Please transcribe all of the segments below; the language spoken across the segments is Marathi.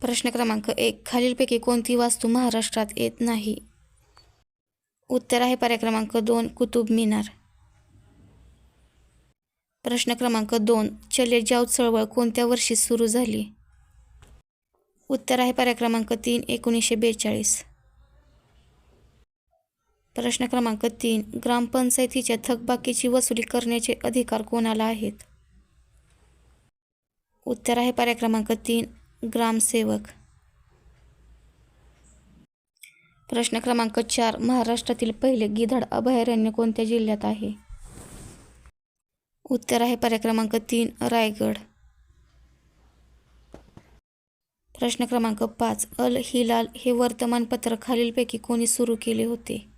प्रश्न क्रमांक एक खालीलपैकी कोणती वास्तू महाराष्ट्रात येत नाही? उत्तर आहे पर्याय क्रमांक दोन कुतुब मिनार. प्रश्न क्रमांक दोन चले जाव चळवळ कोणत्या वर्षी सुरू झाली? उत्तर आहे पर्याय क्रमांक तीन एकोणीसशे बेचाळीस. प्रश्न क्रमांक तीन ग्रामपंचायतीच्या थकबाकीची वसुली करण्याचे अधिकार कोणाला आहेत? उत्तर आहे पर्याय क्रमांक तीन ग्रामसेवक. प्रश्न क्रमांक चार महाराष्ट्रातील पहिले गिधाड अभयारण्य कोणत्या जिल्ह्यात आहे? उत्तर आहे पर्याय क्रमांक तीन रायगड. प्रश्न क्रमांक पाच अल हिलाल हे वर्तमानपत्र खालीलपैकी कोणी सुरू केले होते?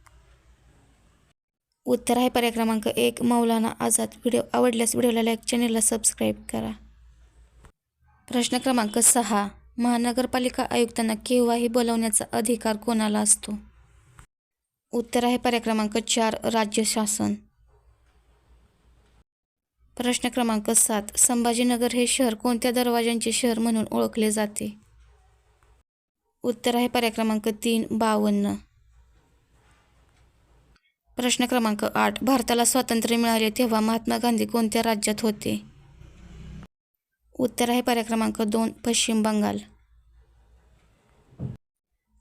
उत्तर आहे पर्याय क्रमांक एक मौलाना आझाद. व्हिडिओ आवडल्यास व्हिडिओला लाईक चॅनेलला सबस्क्राईब करा. प्रश्न क्रमांक सहा. महानगरपालिका आयुक्तांना केव्हाही बोलवण्याचा अधिकार कोणाला असतो? उत्तर आहे पर्याय क्रमांक चार राज्य शासन. प्रश्न क्रमांक सात संभाजीनगर हे शहर कोणत्या दरवाज्यांचे शहर म्हणून ओळखले जाते? उत्तर आहे पर्याय क्रमांक तीन बावन्न. प्रश्न क्रमांक आठ भारताला स्वातंत्र्य मिळाले तेव्हा महात्मा गांधी कोणत्या राज्यात होते? उत्तर आहे पर्याय क्रमांक दोन पश्चिम बंगाल.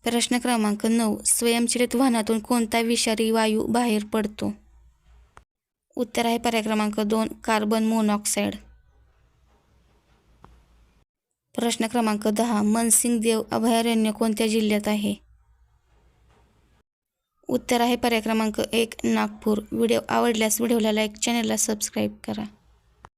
प्रश्न क्रमांक नऊ स्वयंचलित वाहनातून कोणता विषारी वायू बाहेर पडतो? उत्तर आहे पर्याय क्रमांक दोन कार्बन मोनॉक्साईड. प्रश्न क्रमांक दहा मनसिंग देव अभयारण्य कोणत्या जिल्ह्यात आहे? उत्तर आहे पर्याय क्रमांक एक नागपूर. व्हिडिओ आवडल्यास व्हिडिओला लाईक चॅनलला सबस्क्राईब करा.